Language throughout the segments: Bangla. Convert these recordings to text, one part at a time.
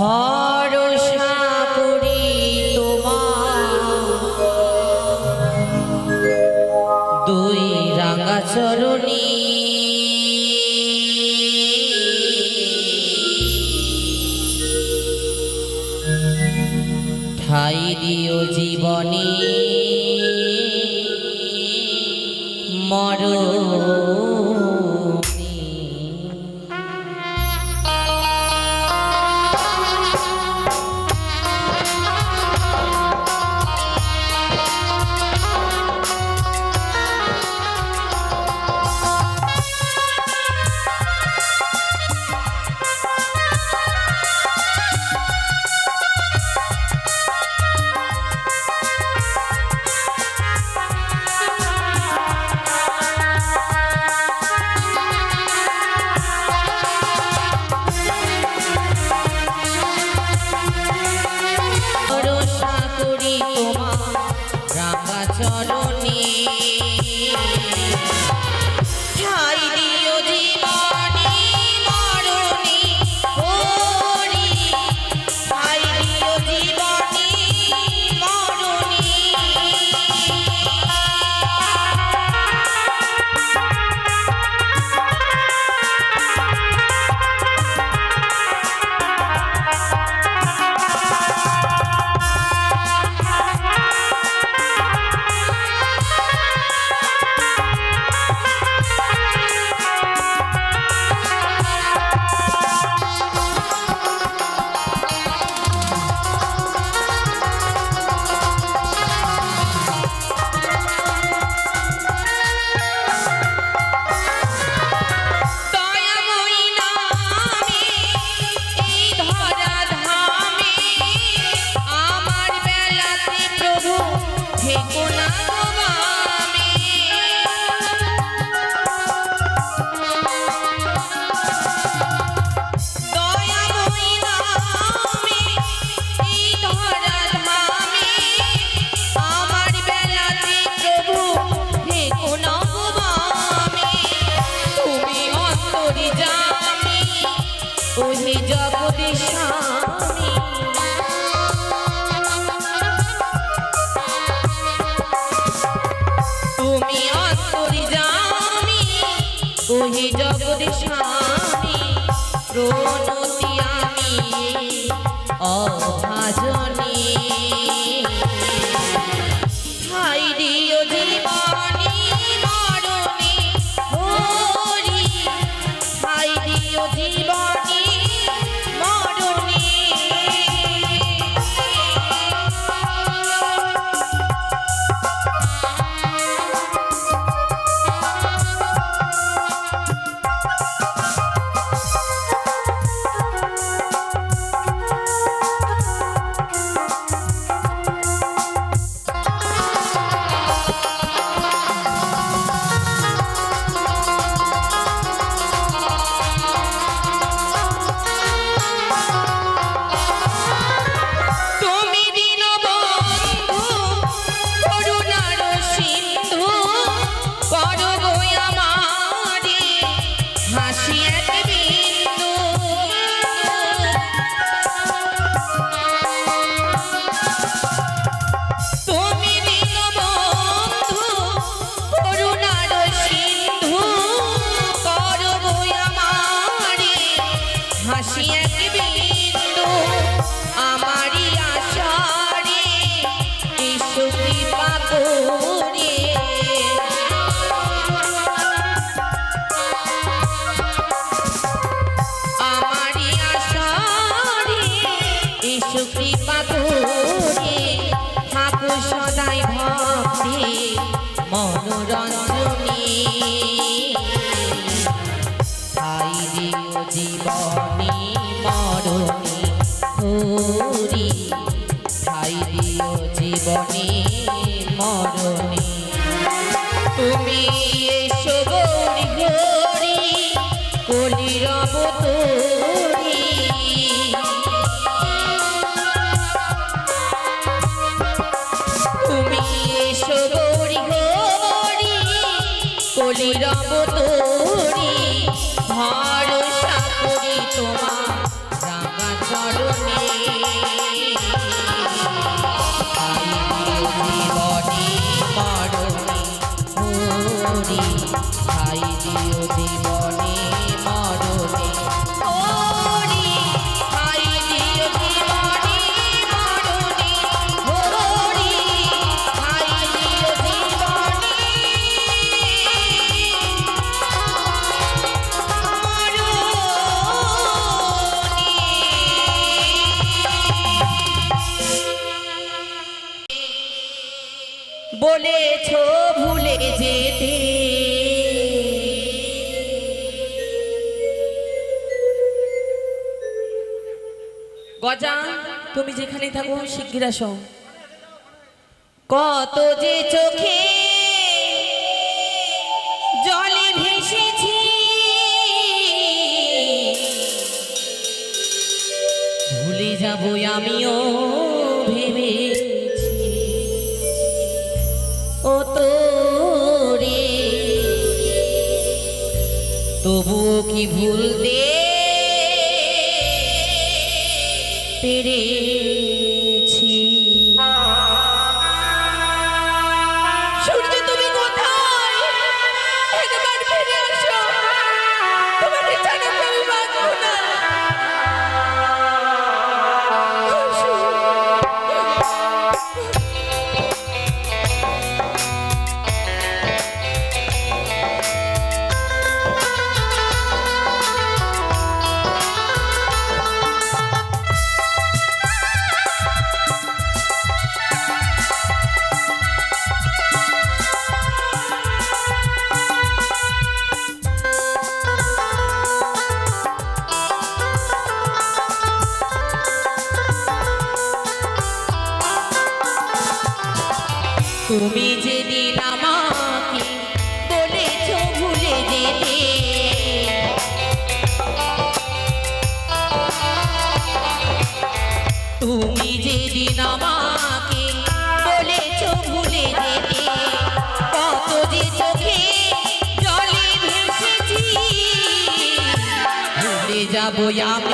ভরসা প্রণতি আমি অভাজনী। নীরব তোরে ভরসা করি তোমার রাঙা চরণে। জীবনে মরণে হরি খাই দিও দিও শিগগির কত যে চোখে জলে ভেসেছি, ভুলে যাব আমিও ভেবেছি। ও তো রে তবুও কি ভুলতে পেরে 压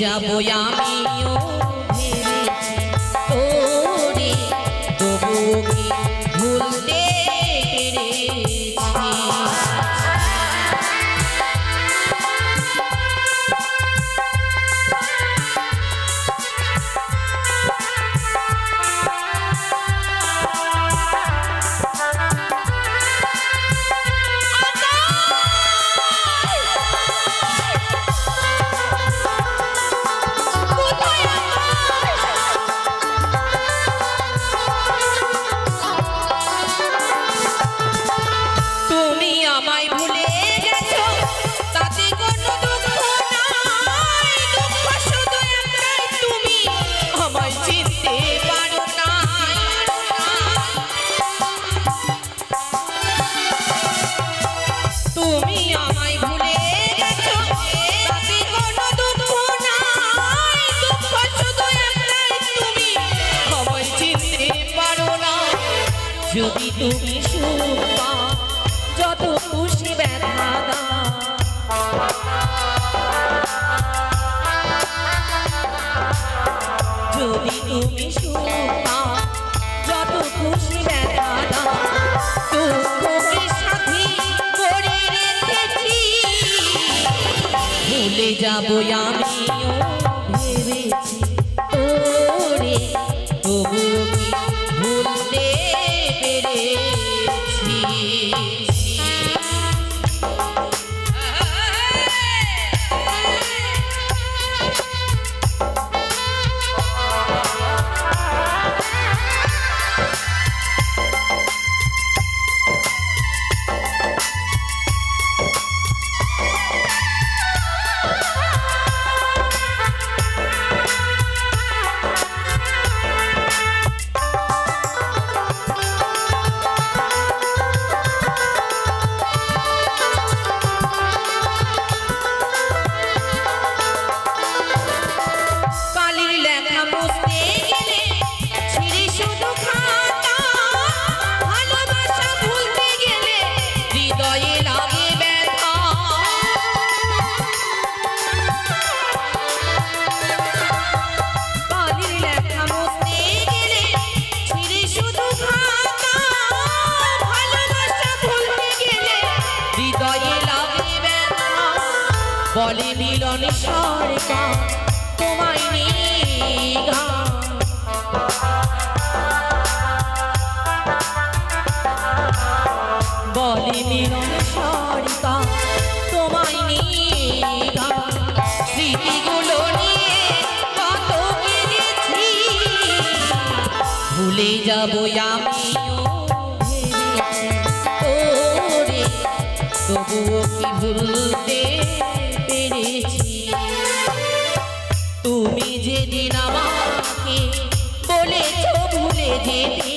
যাব আমি। যদি তুমি সুখ পাও, যত খুশি ব্যথা যদি তুমি যত খুশি ব্যথা দুঃখকে ভুলে যাব আমিও। মিলন সরকার তোমায় নিয়ে বলে মিলন সরকার তোমায় নিয়ে স্মৃতিগুলো নিয়ে কত কেঁদেছি ভুলে যাব আমিও তবুও সেদিন আমাকে বলেছ ভুলে যেতে।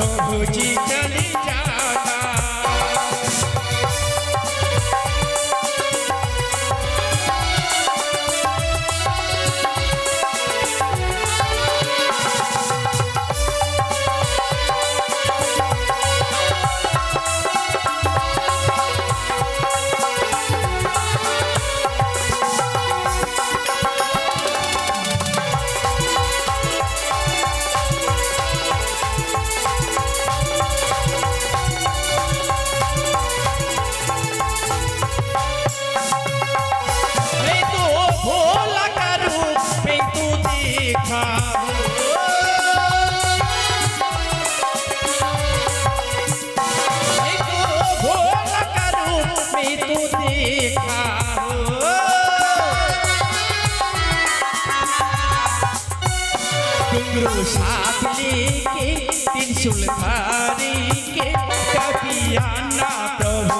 প্রভুজি চলি যা डुंगरू साथ लेके त्रिशूल धारी के कभी आना प्रभु